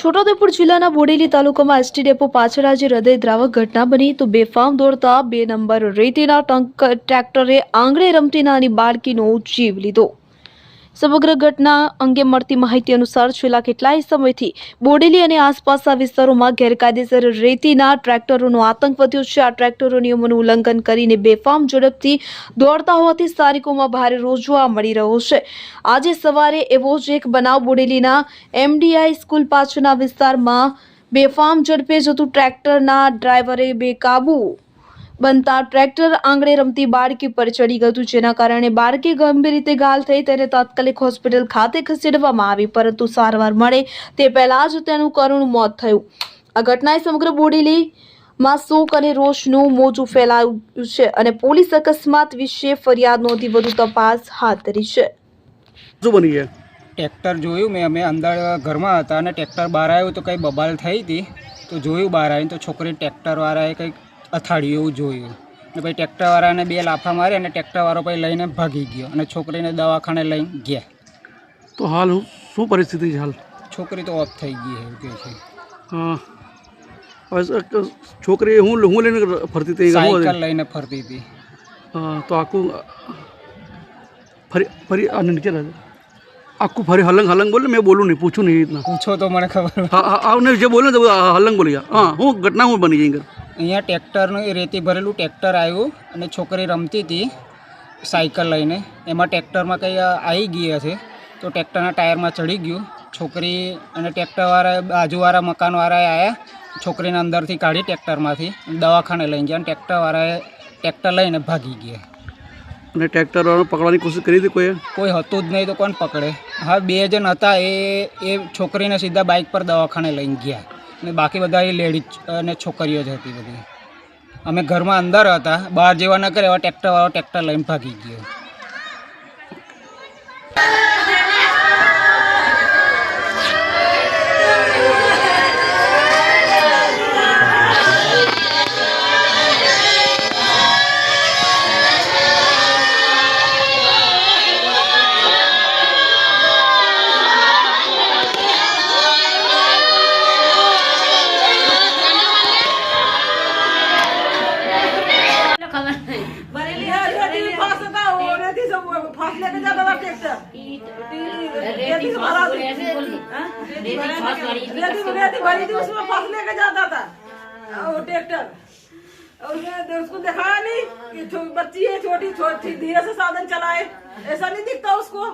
છોટાઉદેપુર જિલ્લાના બોડેલી તાલુકામાં ST depot પાછળ આજે હૃદયદ્રાવક ઘટના બની. તો બેફામ દોડતા બે નંબર રેતીના ટ્રેક્ટરે આંગળે રમતી નાની બાળકીનો જીવ લીધો. સમગ્ર ઘટના અંગે મળતી માહિતી અનુસાર છેલ્લા કેટલાય સમયથી બોડેલી અને આસપાસના વિસ્તારોમાં ગેરકાયદેસર રેતીના ટ્રેક્ટરોનો આતંક વધ્યો છે. આ ટ્રેક્ટરો નિયમોનું ઉલ્લંઘન કરીને બેફામ ઝડપથી દોડતા હોવાથી સ્થાનિકોમાં ભારે રોજવા જોવા મળી રહ્યો છે. આજે સવારે એવો જ એક બનાવ બોડેલીના એમડીઆઈ સ્કૂલ પાછળના વિસ્તારમાં બેફામ ઝડપે જતું ટ્રેક્ટરના ડ્રાઈવરે બેકાબુ બનતા ટ્રેક્ટર આંગણે રમતી બાળકી પર ચડી ગયું હતું, જેના કારણે બાળકી ગંભીર રીતે ઘાયલ થઈ તેને તાત્કાલિક હોસ્પિટલ ખાતે ખસેડવામાં આવી પરંતુ સારવાર મળે તે પહેલા જ તેનું કરુણ મોત થયું. આ ઘટનાએ સમગ્ર બોડેલીમાં શોક અને રોષનું મોજું ફેલાવ્યું છે અને પોલીસ અકસ્માત વિશે ફરિયાદ નોંધી વધુ તપાસ હાથ ધરી છે. શું બની ગયા? ટ્રેક્ટર જોયું મેં. અમે અંદર ઘરમાં હતા અને ટ્રેક્ટર બહાર આવ્યું તો કંઈ બબાલ થઈ હતી. તો જોયું બહાર આવીને તો છોકરી ટ્રેક્ટરવાળાએ કંઈક અથાડ્યું એવું જોયું. અને પછી ટ્રેક્ટરવાળાને બે લાફા મારી અને ટ્રેક્ટરવાળો પછી લઈને ભાગી ગયો અને છોકરીને દવાખાને લઈને ગયા. તો હાલ હું- શું પરિસ્થિતિ છે હાલ? છોકરી તો ઓફ થઈ ગઈ એવું કહે છે. હા. છોકરી હું હું લઈને ફરતી હતી? સાયકલ લઈને ફરતી હતી. તો આખું ફરી ફરી અને નીચે રહે આખું ફરી હલંગ હલંગ બોલે મેં બોલું નહીં પૂછું નહીં એ રીતના. પૂછો તો મને ખબર. હા જે બોલે તો હલંગ બોલી ગયા. હા હું ઘટના હું બની ગઈ અહીંયા ટ્રેક્ટરનું એ રેતી ભરેલું ટ્રેક્ટર આવ્યું અને છોકરી રમતી હતી સાયકલ લઈને. એમાં ટ્રેક્ટરમાં કંઈ આવી ગઈ હશે તો ટ્રેક્ટરના ટાયરમાં ચડી ગયું. છોકરી અને ટ્રેક્ટરવાળા બાજુવાળા મકાનવાળાએ આવ્યા છોકરીને અંદરથી કાઢી ટ્રેક્ટરમાંથી દવાખાને લઈ ગયા અને ટ્રેક્ટરવાળાએ ટ્રેક્ટર લઈને ભાગી ગયા. અને ટ્રેક્ટર પકડવાની કોશિશ કરી હતી કોઈએ? કોઈ હતું જ નહીં તો કોણ પકડે? હા બે જણ હતા. એ એ છોકરીને સીધા બાઇક પર દવાખાને લઈને ગયા. અને બાકી બધા એ લેડીઝ અને છોકરીઓ જ હતી બધી. અમે ઘરમાં અંદર હતા, બહાર જેવા ન કરે એવા ટ્રેક્ટરવાળો ટ્રેક્ટર લઈને ભાગી ગયો. बरेली है रेती फास था वो रेती सब फास लेके जाता था ट्रैक्टर रेती से भरा थी हाँ? रेती रेती रेती भरी थी उसमें फास लेके जाता था वो ट्रैक्टर और उसने उसको दिखाया नहीं कि छो- बच्ची है छोटी छोटी धीरे से साधन चलाए ऐसा नहीं दिखता उसको हैं?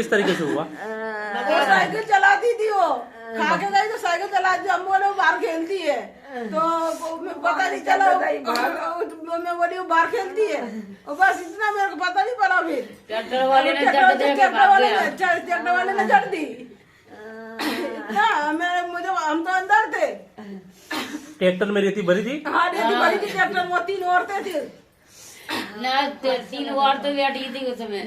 किस तरीके से हुआ? वो साइकिल चलाती थी वो। खा के गई तो साइकिल चलाती हम बोले वो बाहर खेलती है। तो मैं पता नहीं चला वो- मैं बोली वो बाहर खेलती है। और बस इतना मेरे को पता नहीं पड़ा फिर। ट्रैक्टर वाले ने ट्रैक्टर वाले चढ़- ने दी। इतना मैं मुझे हम तो अंदर थे। ट्रैक्टर में रेती भरी थी? हाँ रेती भरी थी ट्रैक्टर में तीन औरतें थी। ना तीन वार तो बैठी थी उसमें